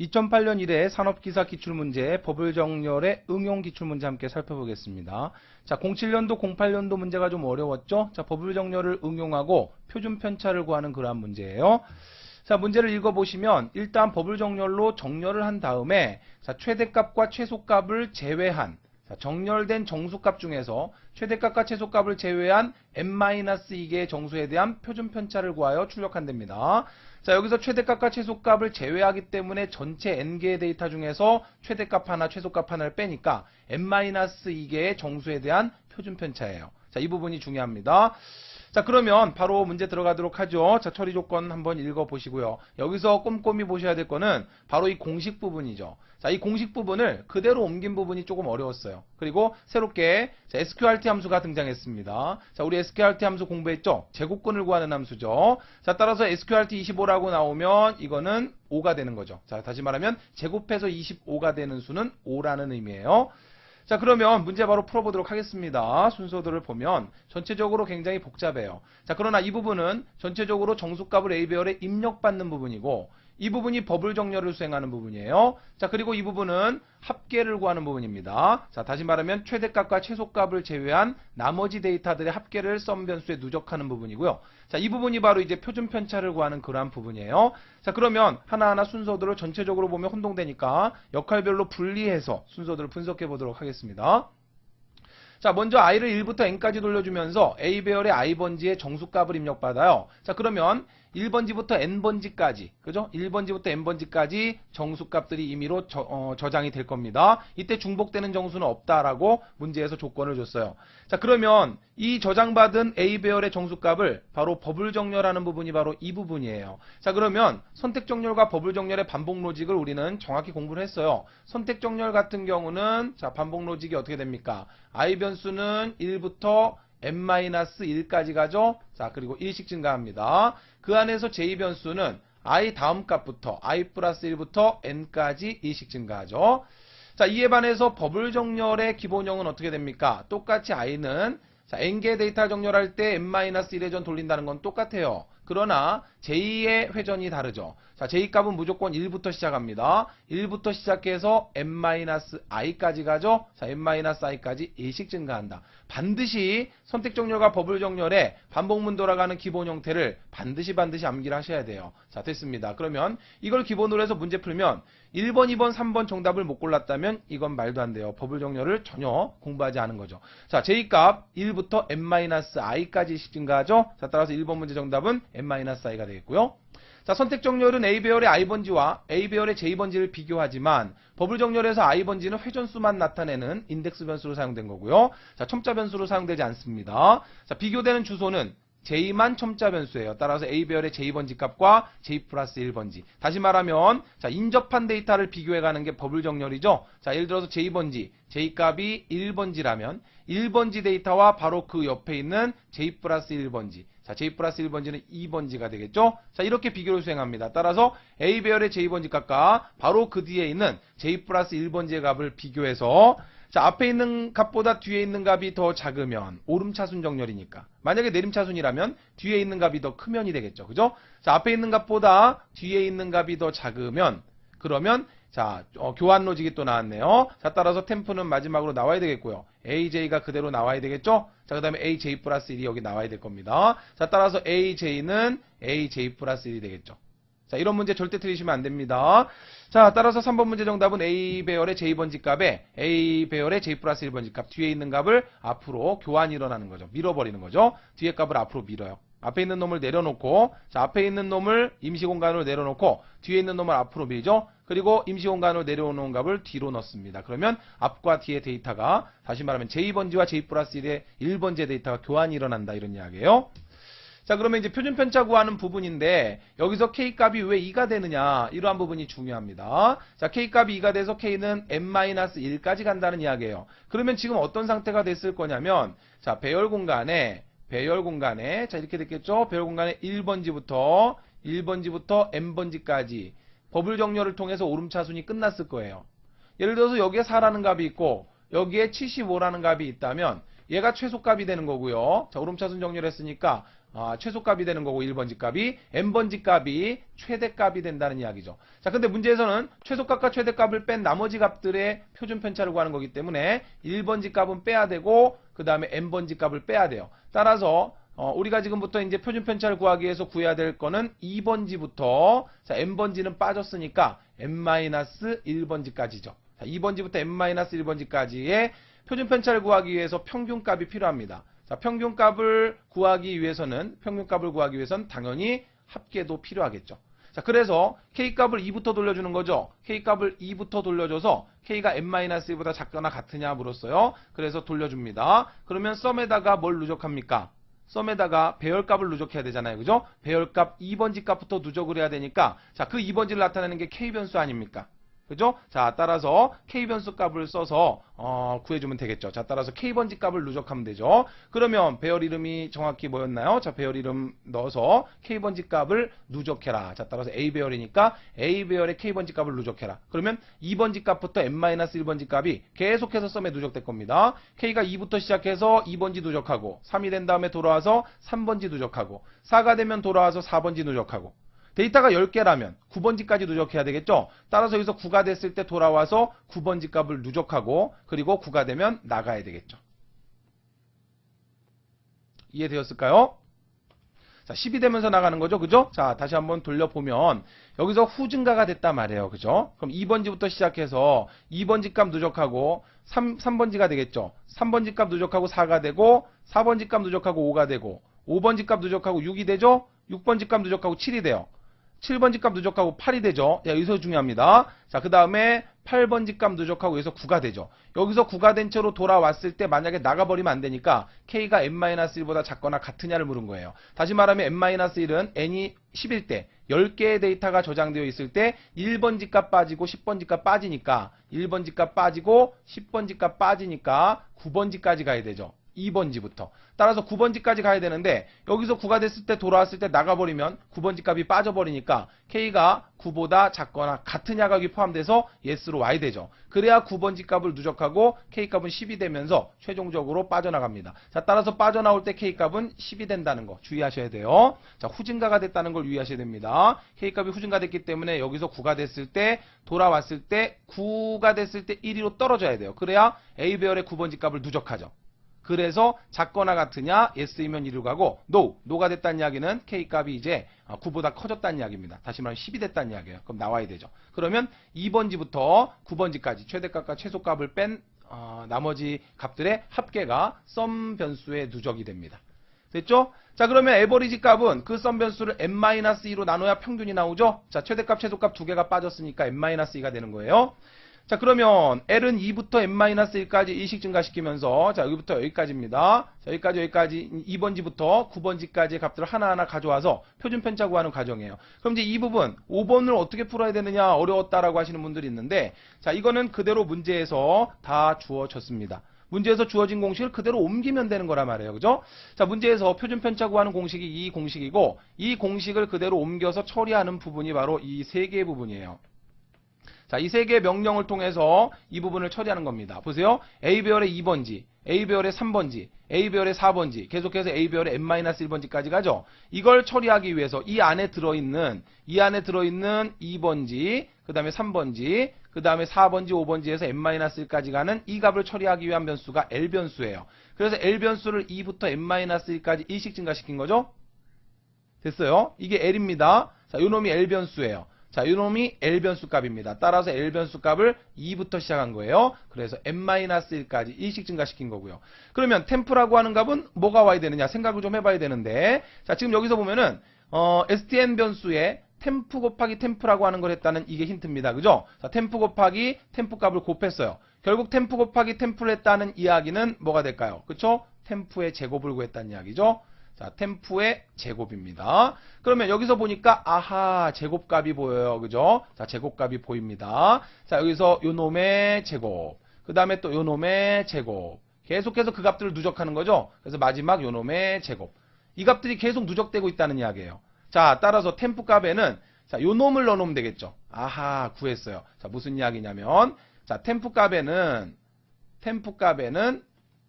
2008년 1회 산업기사 기출문제, 버블정렬의 응용 기출문제 함께 살펴보겠습니다. 자, 07년도, 08년도 문제가 좀 어려웠죠? 자, 버블정렬을 응용하고 표준 편차를 구하는 그러한 문제예요. 자, 문제를 읽어보시면 일단 버블정렬로 정렬을 한 다음에 자, 최대값과 최소값을 제외한 자, 정렬된 정수값 중에서 최대값과 최소값을 제외한 n-2개의 정수에 대한 표준 편차를 구하여 출력한답니다. 자, 여기서 최대값과 최소값을 제외하기 때문에 전체 n개의 데이터 중에서 최대값 하나, 최소값 하나를 빼니까 n-2개의 정수에 대한 표준 편차예요. 자, 이 부분이 중요합니다. 자, 그러면 바로 문제 들어가도록 하죠. 자, 처리 조건 한번 읽어보시고요. 여기서 꼼꼼히 보셔야 될 거는 바로 이 공식 부분이죠. 자, 이 공식 부분을 그대로 옮긴 부분이 조금 어려웠어요. 그리고 새롭게 자, sqrt 함수가 등장했습니다. 자, 우리 sqrt 함수 공부했죠? 제곱근을 구하는 함수죠. 자, 따라서 sqrt 25라고 나오면 이거는 5가 되는 거죠. 자, 다시 말하면 제곱해서 25가 되는 수는 5라는 의미예요. 자 그러면 문제 바로 풀어보도록 하겠습니다. 순서들을 보면 전체적으로 굉장히 복잡해요. 자 그러나 이 부분은 전체적으로 정수값을 A배열에 입력받는 부분이고 이 부분이 버블 정렬을 수행하는 부분이에요. 자 그리고 이 부분은 합계를 구하는 부분입니다. 자 다시 말하면 최대값과 최소값을 제외한 나머지 데이터들의 합계를 썸 변수에 누적하는 부분이고요. 자 이 부분이 바로 이제 표준 편차를 구하는 그러한 부분이에요. 자 그러면 하나하나 순서들을 전체적으로 보면 혼동되니까 역할별로 분리해서 순서들을 분석해 보도록 하겠습니다. 자, 먼저 i를 1부터 n까지 돌려주면서 a 배열의 i번지의 정수값을 입력받아요. 자, 그러면 1번지부터 n번지까지, 그죠? 1번지부터 n번지까지 정수값들이 임의로 저, 장이 될 겁니다. 이때 중복되는 정수는 없다라고 문제에서 조건을 줬어요. 자, 그러면 이 저장받은 A 배열의 정수값을 바로 버블 정렬하는 부분이 바로 이 부분이에요. 자, 그러면 선택 정렬과 버블 정렬의 반복 로직을 우리는 정확히 공부를 했어요. 선택 정렬 같은 경우는 자, 반복 로직이 어떻게 됩니까? I 변수는 1부터 n-1까지 가죠. 자, 그리고 1씩 증가합니다. 그 안에서 j-변수는 i 다음 값부터 i 플러스 1부터 n까지 1씩 증가하죠. 자, 이에 반해서 버블 정렬의 기본형은 어떻게 됩니까? 똑같이 i는 자, n개 데이터 정렬할 때 n-1의 전 돌린다는 건 똑같아요. 그러나 j 의 회전이 다르죠. 자, j 값은 무조건 1부터 시작합니다. 1부터 시작해서 n-i까지 가죠. 자, n-i까지 1씩 증가한다. 반드시 선택 정렬과 버블 정렬의 반복문 돌아가는 기본 형태를 반드시 반드시 암기를 하셔야 돼요. 자, 됐습니다. 그러면 이걸 기본으로 해서 문제 풀면 1번, 2번, 3번 정답을 못 골랐다면 이건 말도 안 돼요. 버블 정렬을 전혀 공부하지 않은 거죠. 자, J값 1부터 n-i까지 1씩 증가하죠. 자, 따라서 1번 문제 정답은 n-i가 되겠고요. 자, 선택 정렬은 A배열의 I번지와 A배열의 J번지를 비교하지만 버블 정렬에서 I번지는 회전수만 나타내는 인덱스 변수로 사용된 거고요. 자, 첨자 변수로 사용되지 않습니다. 자, 비교되는 주소는 J만 첨자 변수예요. 따라서 A배열의 J번지 값과 J 플러스 1번지. 다시 말하면 자 인접한 데이터를 비교해가는 게 버블 정렬이죠. 자 예를 들어서 J번지, J값이 1번지라면 1번지 데이터와 바로 그 옆에 있는 J 플러스 1번지. 자 J 플러스 1번지는 2번지가 되겠죠. 자 이렇게 비교를 수행합니다. 따라서 A배열의 J번지 값과 바로 그 뒤에 있는 J 플러스 1번지의 값을 비교해서 자, 앞에 있는 값보다 뒤에 있는 값이 더 작으면 오름차순 정렬이니까. 만약에 내림차순이라면 뒤에 있는 값이 더 크면이 되겠죠. 그죠? 자, 앞에 있는 값보다 뒤에 있는 값이 더 작으면 그러면 자, 어, 교환 로직이 또 나왔네요. 자, 따라서 템프는 마지막으로 나와야 되겠고요. AJ가 그대로 나와야 되겠죠? 자, 그 다음에 AJ 플러스 1이 여기 나와야 될 겁니다. 자, 따라서 AJ는 AJ 플러스 1이 되겠죠. 자, 이런 문제 절대 틀리시면 안 됩니다. 자, 따라서 3번 문제 정답은 A 배열의 J번지 값에 A 배열의 J 플러스 1번지 값 뒤에 있는 값을 앞으로 교환이 일어나는 거죠. 밀어버리는 거죠. 뒤에 값을 앞으로 밀어요. 앞에 있는 놈을 내려놓고 자, 앞에 있는 놈을 임시 공간으로 내려놓고 뒤에 있는 놈을 앞으로 밀죠. 그리고 임시 공간으로 내려오는 값을 뒤로 넣습니다. 그러면 앞과 뒤의 데이터가 다시 말하면 J번지와 J 플러스 1의 1번지의 데이터가 교환이 일어난다 이런 이야기예요. 자 그러면 이제 표준 편차 구하는 부분인데 여기서 K값이 왜 2가 되느냐 이러한 부분이 중요합니다. 자 K값이 2가 돼서 K는 n-1까지 간다는 이야기예요. 그러면 지금 어떤 상태가 됐을 거냐면 자 배열 공간에 배열 공간에 자 이렇게 됐겠죠. 배열 공간에 1번지부터 1번지부터 n번지까지 버블 정렬을 통해서 오름차순이 끝났을 거예요. 예를 들어서 여기에 4라는 값이 있고 여기에 75라는 값이 있다면 얘가 최소값이 되는 거고요. 자 오름차순 정렬했으니까 아, 최소값이 되는 거고 1번지 값이 n번지 값이 최대값이 된다는 이야기죠. 자, 근데 문제에서는 최소값과 최대값을 뺀 나머지 값들의 표준 편차를 구하는 거기 때문에 1번지 값은 빼야 되고 그 다음에 n번지 값을 빼야 돼요. 따라서 어, 우리가 지금부터 이제 표준 편차를 구하기 위해서 구해야 될 거는 2번지부터 자, n번지는 빠졌으니까 n-1번지까지죠. 자, 2번지부터 n-1번지까지의 표준 편차를 구하기 위해서 평균값이 필요합니다. 자, 평균값을 구하기 위해서는 평균값을 구하기 위해서는 당연히 합계도 필요하겠죠. 자, 그래서 k값을 2부터 돌려주는 거죠. k값을 2부터 돌려줘서 k가 n-1보다 작거나 같으냐 물었어요. 그래서 돌려줍니다. 그러면 썸에다가 뭘 누적합니까? 썸에다가 배열값을 누적해야 되잖아요. 그죠? 배열값 2번지 값부터 누적을 해야 되니까 자, 그 2번지를 나타내는 게 k변수 아닙니까? 그죠? 자, 따라서 k변수 값을 써서 어, 구해주면 되겠죠. 자, 따라서 k번지 값을 누적하면 되죠. 그러면 배열 이름이 정확히 뭐였나요? 자, 배열 이름 넣어서 k번지 값을 누적해라. 자, 따라서 a 배열이니까 a 배열의 k번지 값을 누적해라. 그러면 2번지 값부터 n-1번지 값이 계속해서 썸에 누적될 겁니다. k가 2부터 시작해서 2번지 누적하고 3이 된 다음에 돌아와서 3번지 누적하고 4가 되면 돌아와서 4번지 누적하고 데이터가 10개라면 9번지까지 누적해야 되겠죠? 따라서 여기서 9가 됐을 때 돌아와서 9번지 값을 누적하고 그리고 9가 되면 나가야 되겠죠. 이해되었을까요? 자, 10이 되면서 나가는 거죠. 그죠? 자, 다시 한번 돌려보면 여기서 후 증가가 됐단 말이에요. 그죠? 그럼 2번지부터 시작해서 2번지 값 누적하고 3, 3번지가 되겠죠. 3번지 값 누적하고 4가 되고 4번지 값 누적하고 5가 되고 5번지 값 누적하고 6이 되죠? 6번지 값 누적하고 7이 돼요. 7번지 값 누적하고 8이 되죠. 야, 여기서 중요합니다. 자, 그 다음에 8번지 값 누적하고 여기서 9가 되죠. 여기서 9가 된 채로 돌아왔을 때 만약에 나가버리면 안 되니까 K가 n-1보다 작거나 같으냐를 물은 거예요. 다시 말하면 n-1은 n이 10일 때 10개의 데이터가 저장되어 있을 때 1번지 값 빠지고 10번지 값 빠지니까 1번지 값 빠지고 10번지 값 빠지니까 9번지까지 가야 되죠. 2번지부터. 따라서 9번지까지 가야 되는데 여기서 9가 됐을 때 돌아왔을 때 나가버리면 9번지 값이 빠져버리니까 K가 9보다 작거나 같으냐 값이 포함돼서 yes로 와야 되죠. 그래야 9번지 값을 누적하고 K 값은 10이 되면서 최종적으로 빠져나갑니다. 자 따라서 빠져나올 때 K 값은 10이 된다는 거 주의하셔야 돼요. 자 후증가가 됐다는 걸 유의하셔야 됩니다. K 값이 후증가 됐기 때문에 여기서 9가 됐을 때 돌아왔을 때 9가 됐을 때 1위로 떨어져야 돼요. 그래야 A 배열의 9번지 값을 누적하죠. 그래서 작거나 같으냐 yes이면 1로 가고 no, no가 됐다는 이야기는 k값이 이제 9보다 커졌다는 이야기입니다. 다시 말하면 10이 됐다는 이야기예요. 그럼 나와야 되죠. 그러면 2번지부터 9번지까지 최대값과 최소값을 뺀 어, 나머지 값들의 합계가 썸 변수의 누적이 됩니다. 됐죠? 자 그러면 에버리지 값은 그 썸 변수를 n-2로 나눠야 평균이 나오죠? 자 최대값 최소값 두 개가 빠졌으니까 n-2가 되는 거예요. 자 그러면 L은 2부터 n-1까지 일식 증가시키면서 자 여기부터 여기까지입니다. 자 여기까지 여기까지 2번지부터 9번지까지의 값들을 하나하나 가져와서 표준 편차 구하는 과정이에요. 그럼 이제 이 부분 5번을 어떻게 풀어야 되느냐 어려웠다라고 하시는 분들이 있는데 자 이거는 그대로 문제에서 다 주어졌습니다. 문제에서 주어진 공식을 그대로 옮기면 되는 거란 말이에요. 그죠? 자, 문제에서 표준 편차 구하는 공식이 이 공식이고 이 공식을 그대로 옮겨서 처리하는 부분이 바로 이 세 개의 부분이에요. 자, 이 세 개의 명령을 통해서 이 부분을 처리하는 겁니다. 보세요. A배열의 2번지, A배열의 3번지, A배열의 4번지, 계속해서 A배열의 n-1번지까지 가죠. 이걸 처리하기 위해서 이 안에 들어있는, 이 안에 들어있는 2번지, 그 다음에 3번지, 그 다음에 4번지, 5번지에서 n-1까지 가는 이 값을 처리하기 위한 변수가 L변수예요. 그래서 L변수를 2부터 n-1까지 일식 증가시킨 거죠. 됐어요. 이게 L입니다. 자, 요 놈이 L변수예요. 자, 요놈이 L변수 값입니다. 따라서 L변수 값을 2부터 시작한 거예요. 그래서 n-1까지 일식 증가시킨 거고요. 그러면 템프라고 하는 값은 뭐가 와야 되느냐 생각을 좀 해봐야 되는데 자, 지금 여기서 보면은 어, stn 변수에 템프 곱하기 템프라고 하는 걸 했다는 이게 힌트입니다. 그죠? 자, 템프 곱하기 템프 값을 곱했어요. 결국 템프 곱하기 템프를 했다는 이야기는 뭐가 될까요? 그쵸? 템프의 제곱을 구했다는 이야기죠. 자, 템프의 제곱입니다. 그러면 여기서 보니까 아하 제곱값이 보여요. 그죠? 자, 제곱값이 보입니다. 자, 여기서 요 놈의 제곱. 그 다음에 또 요 놈의 제곱. 계속해서 그 값들을 누적하는 거죠. 그래서 마지막 요 놈의 제곱. 이 값들이 계속 누적되고 있다는 이야기예요. 자, 따라서 템프 값에는 자, 요 놈을 넣어 놓으면 되겠죠. 아하, 구했어요. 자, 무슨 이야기냐면 자, 템프 값에는 템프 값에는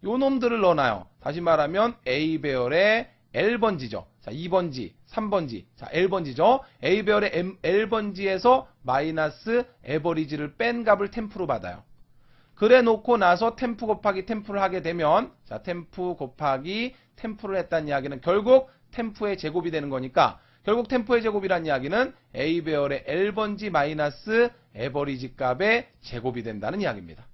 요 놈들을 넣어놔요. 다시 말하면 A 배열의 L번지죠. 자, 2번지, 3번지, 자, L번지죠. A 배열의 M, L번지에서 마이너스 에버리지를 뺀 값을 템프로 받아요. 그래 놓고 나서 템프 곱하기 템프를 하게 되면 자, 템프 곱하기 템프를 했다는 이야기는 결국 템프의 제곱이 되는 거니까 결국 템프의 제곱이라는 이야기는 A 배열의 L번지 마이너스 에버리지 값의 제곱이 된다는 이야기입니다.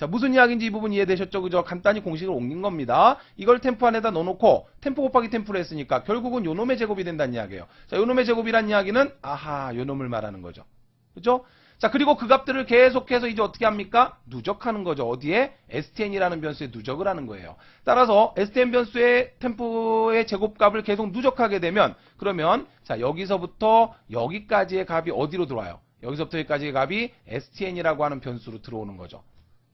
자, 무슨 이야기인지 이 부분 이해되셨죠? 그죠? 간단히 공식을 옮긴 겁니다. 이걸 템프 안에다 넣어놓고 템프 곱하기 템프를 했으니까 결국은 요놈의 제곱이 된다는 이야기예요. 자, 요놈의 제곱이란 이야기는 아하, 요놈을 말하는 거죠. 그죠? 자, 그리고 그 값들을 계속해서 이제 어떻게 합니까? 누적하는 거죠. 어디에? stn이라는 변수에 누적을 하는 거예요. 따라서 stn 변수의 템프의 제곱값을 계속 누적하게 되면 그러면 자, 여기서부터 여기까지의 값이 어디로 들어와요? 여기서부터 여기까지의 값이 stn이라고 하는 변수로 들어오는 거죠.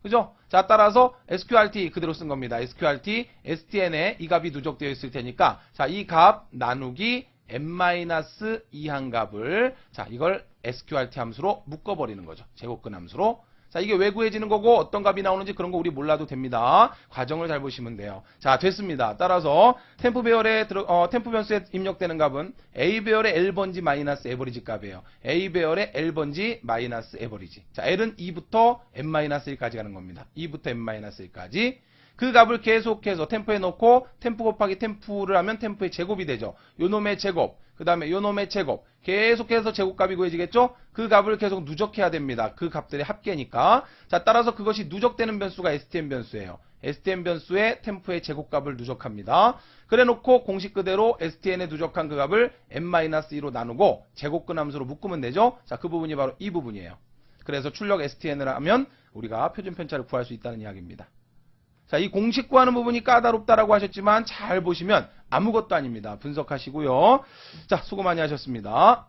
그죠? 자, 따라서 sqrt 그대로 쓴 겁니다. sqrt, stn에 이 값이 누적되어 있을 테니까, 자, 이 값 나누기 n-2 한 값을, 자, 이걸 sqrt 함수로 묶어버리는 거죠. 제곱근 함수로. 자, 이게 왜 구해지는 거고, 어떤 값이 나오는지 그런 거 우리 몰라도 됩니다. 과정을 잘 보시면 돼요. 자, 됐습니다. 따라서, 템프 배열에 들어, 어, 템프 변수에 입력되는 값은 A 배열의 L번지 마이너스 에버리지 값이에요. A 배열의 L번지 마이너스 에버리지. 자, L은 2부터 n-1까지 가는 겁니다. 2부터 n-1까지. 그 값을 계속해서 템프에 넣고 템프 곱하기 템프를 하면 템프의 제곱이 되죠. 요놈의 제곱, 그 다음에 요놈의 제곱. 계속해서 제곱값이 구해지겠죠? 그 값을 계속 누적해야 됩니다. 그 값들의 합계니까. 자, 따라서 그것이 누적되는 변수가 stm 변수예요. stm 변수의 템프의 제곱값을 누적합니다. 그래 놓고 공식 그대로 stn에 누적한 그 값을 n-2로 나누고 제곱근 함수로 묶으면 되죠? 자, 그 부분이 바로 이 부분이에요. 그래서 출력 stn을 하면 우리가 표준 편차를 구할 수 있다는 이야기입니다. 자, 이 공식 구하는 부분이 까다롭다라고 하셨지만 잘 보시면 아무것도 아닙니다. 분석하시고요. 자, 수고 많이 하셨습니다.